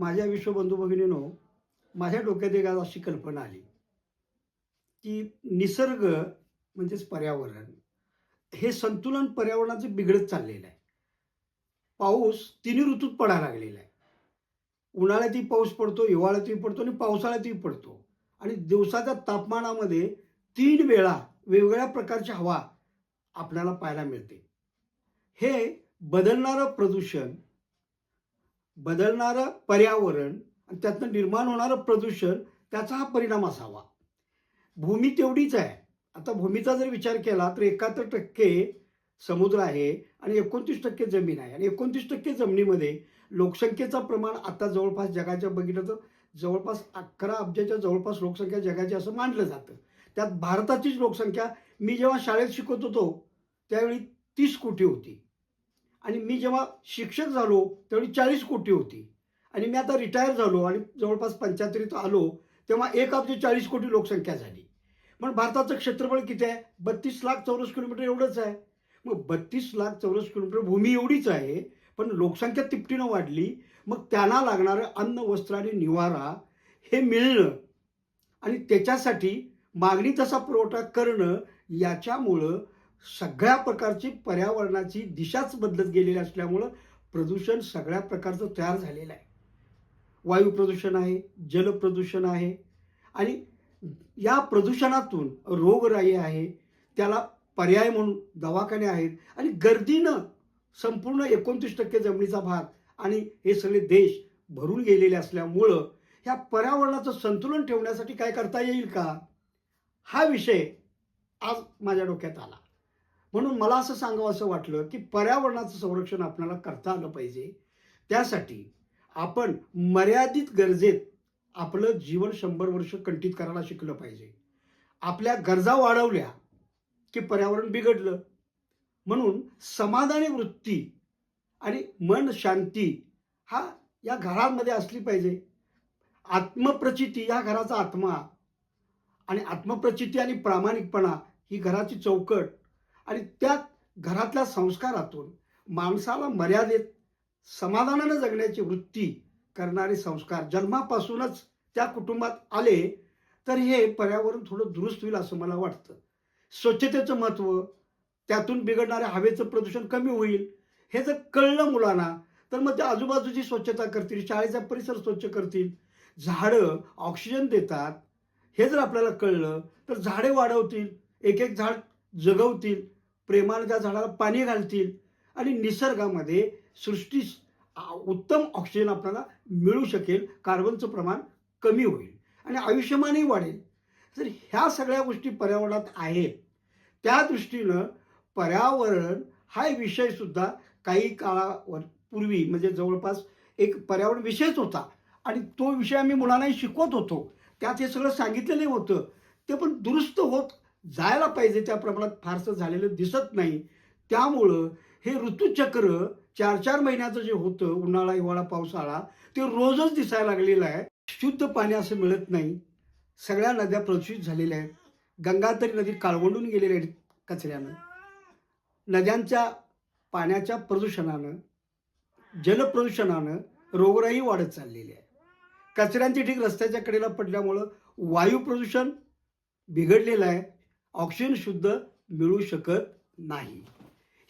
माझ्या विश्वबंधू भगिनीनो माझ्या डोक्यात एक आज अशी कल्पना आली की निसर्ग म्हणजेच पर्यावरण हे संतुलन पर्यावरणाचं बिघडत चाललेलं आहे. पाऊस तिन्ही ऋतूत पडायला लागलेला आहे. उन्हाळ्यातही पाऊस पडतो हिवाळ्यातही पडतो आणि पावसाळ्यातही पडतो. आणि दिवसाच्या तापमानामध्ये तीन वेळा वेगवेगळ्या प्रकारची हवा आपल्याला पाहायला मिळते. हे बदलणारं प्रदूषण बदलणारं पर्यावरण आणि त्यातनं निर्माण होणारं प्रदूषण त्याचा हा परिणाम असावा. भूमी तेवढीच आहे. आता भूमीचा जर विचार केला तर एकाहत्तर टक्के समुद्र आहे आणि एकोणतीस टक्के जमीन आहे. आणि एकोणतीस टक्के जमिनीमध्ये लोकसंख्येचं प्रमाण आता जवळपास जगाच्या बघितलं तर जवळपास अकरा अब्जाच्या जवळपास लोकसंख्या जगाची असं मानलं जातं. त्यात भारताचीच लोकसंख्या मी जेव्हा शाळेत शिकत होतो त्यावेळी तीस कोटी होती. आणि मी जेव्हा शिक्षक झालो त्यावेळी चाळीस कोटी होती. आणि मी आता रिटायर झालो आणि जवळपास पंच्याहत्तरीत आलो तेव्हा एक अब्ज चाळीस कोटी लोकसंख्या झाली. पण भारताचं क्षेत्रफळ किती आहे? बत्तीस लाख चौरस किलोमीटर एवढंच आहे. मग बत्तीस लाख चौरस किलोमीटर भूमी एवढीच आहे पण लोकसंख्या तिपटीनं वाढली. मग त्यांना लागणारं अन्न वस्त्र आणि निवारा हे मिळणं आणि त्याच्यासाठी मागणी तसा पुरवठा करणं याच्यामुळं सगळ्या प्रकारची पर्यावरणाची दिशाच बदलत गेलेली असल्यामुळं प्रदूषण सगळ्या प्रकारचं तयार झालेलं आहे. वायू प्रदूषण आहे जल प्रदूषण आहे आणि या प्रदूषणातून रोगराई आहे त्याला पर्याय म्हणून दवाखाने आहेत आणि गर्दीनं संपूर्ण एकोणतीस टक्के जमिनीचा भाग आणि हे सगळे देश भरून गेलेले असल्यामुळं ह्या पर्यावरणाचं संतुलन ठेवण्यासाठी काय करता येईल का? हा विषय आज माझ्या डोक्यात आला. म्हणून मला असं सांगावं असं वाटलं की पर्यावरणाचं संरक्षण आपल्याला करता आलं पाहिजे. त्यासाठी आपण मर्यादित गरजेत आपलं जीवन शंभर वर्ष कंठित करायला शिकलं पाहिजे. आपल्या गरजा वाढवल्या की पर्यावरण बिघडलं. म्हणून समाधानी वृत्ती आणि मन शांती हा या घरामध्ये असली पाहिजे. आत्मप्रचिती या घराचा आत्मा आणि आत्मप्रचिती आणि प्रामाणिकपणा ही घराची चौकट आणि त्यात घरातल्या संस्कारातून माणसाला मर्यादेत समाधानानं जगण्याची वृत्ती करणारे संस्कार जन्मापासूनच त्या कुटुंबात आले तर हे पर्यावरण थोडं दुरुस्त होईल असं मला वाटतं. स्वच्छतेचं महत्त्व त्यातून बिघडणाऱ्या हवेचं प्रदूषण कमी होईल हे जर कळलं मुलांना तर मग ते आजूबाजूची स्वच्छता करतील शाळेचा परिसर स्वच्छ करतील. झाडं ऑक्सिजन देतात हे जर आपल्याला कळलं तर झाडे वाढवतील एक एक झाड जगवतील. प्रेमानं त्या झाडाला पाणी घालतील. आणि निसर्गामध्ये सृष्टीस उत्तम ऑक्सिजन आपल्याला मिळू शकेल. कार्बनचं प्रमाण कमी होईल. आणि आयुष्यमानही वाढेल. तर ह्या सगळ्या गोष्टी पर्यावरणात आहेत. त्या दृष्टीनं पर्यावरण हा विषयसुद्धा काही काळावर पूर्वी म्हणजे जवळपास एक पर्यावरण विषयच होता. आणि तो विषय आम्ही मुलांनाही शिकवत होतो. त्यात हे सगळं सांगितलेलं होतं. ते पण दुरुस्त होत जायला पाहिजे त्या प्रमाणात फारसं झालेलं दिसत नाही. त्यामुळं हे ऋतुचक्र चार चार महिन्याचं जे होतं उन्हाळा हिवाळा पावसाळा ते रोजच दिसायला लागलेलं आहे. शुद्ध पाणी असं मिळत नाही. सगळ्या नद्या प्रदूषित झालेल्या आहेत. गंगातरी नदी काळवंडून गेलेल्या आहेत कचऱ्यानं. नद्यांच्या पाण्याच्या प्रदूषणानं जलप्रदूषणानं रोगराई वाढत चाललेली आहे. कचऱ्यांची ठीक रस्त्याच्या कडेला पडल्यामुळं वायू प्रदूषण बिघडलेलं आहे. ऑक्सिजन शुद्ध मिळू शकत नाही.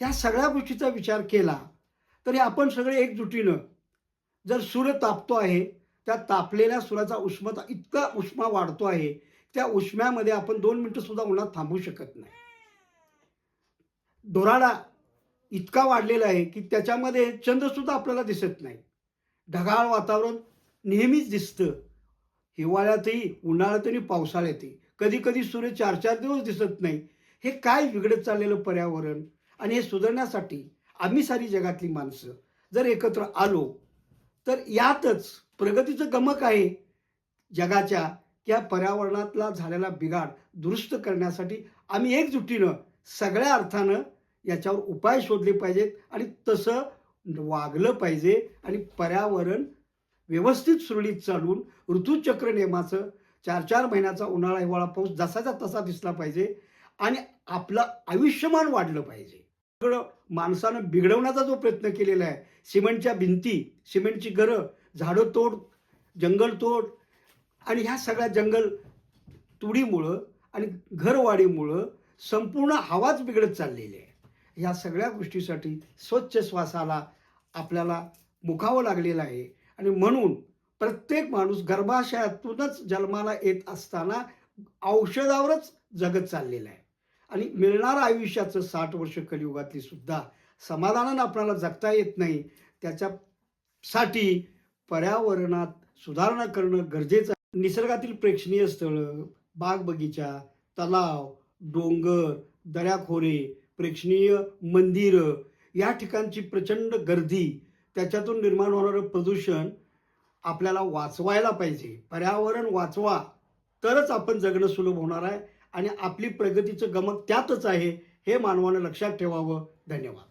या सगळ्या गोष्टीचा विचार केला तरी आपण सगळे एकजुटीनं जर सूर्य तापतो आहे त्या तापलेल्या सूर्याचा उष्मता इतका उष्मा वाढतो आहे त्या उष्म्यामध्ये आपण दोन मिनटं सुद्धा उन्हात थांबू शकत नाही. दोराडा इतका वाढलेला आहे की त्याच्यामध्ये चंद्रसुद्धा आपल्याला दिसत नाही. ढगाळ वातावरण नेहमीच दिसतं. हिवाळ्यातही उन्हाळ्यातही पावसाळ्यातही. कधी कधी सूर्य चार चार दिवस दिसत नाही. हे काय बिघडत चाललेलं पर्यावरण? आणि हे सुधारण्यासाठी आम्ही सारी जगातली माणसं जर एकत्र आलो तर यातच प्रगतीचं गमक आहे. जगाच्या या पर्यावरणातला झालेला बिघाड दुरुस्त करण्यासाठी आम्ही एकजुटीनं सगळ्या अर्थानं याच्यावर उपाय शोधले पाहिजेत आणि तसं वागलं पाहिजे. आणि पर्यावरण व्यवस्थित सुरळीत चालून ऋतुचक्र नियमाचं चार चार महिन्याचा उन्हाळा हिवाळा पाऊस जसाचा तसा दिसला पाहिजे आणि आपलं आयुष्यमान वाढलं पाहिजे. सगळं माणसानं बिघडवण्याचा जो प्रयत्न केलेला आहे सिमेंटच्या भिंती सिमेंटची घरं झाडं तोड जंगल तोड आणि ह्या सगळ्या जंगल तुडीमुळं आणि घरवाढीमुळं संपूर्ण हवाच बिघडत चाललेली आहे. ह्या सगळ्या गोष्टीसाठी स्वच्छ श्वासाला आपल्याला मुखावं लागलेलं आहे आणि म्हणून प्रत्येक माणूस गर्भाशयातूनच जन्माला येत असताना औषधावरच जगत चाललेलं आहे. आणि मिळणारं आयुष्याचं साठ वर्ष कलियुगातली सुद्धा समाधानानं आपल्याला जगता येत नाही त्याच्यासाठी पर्यावरणात सुधारणा करणं गरजेचं निसर्गातील प्रेक्षणीय स्थळं बाग बगीचा तलाव डोंगर दऱ्याखोरे प्रेक्षणीय मंदिरं या ठिकाणची प्रचंड गर्दी त्याच्यातून निर्माण होणारं प्रदूषण आपल्याला वाचवायला पाहिजे. पर्यावरण वाचवा. तरच आपण जगणं सुलभ होणार आहे आणि आपली प्रगतीचं गमक त्यातच आहे हे मानवानं लक्षात ठेवावं. धन्यवाद.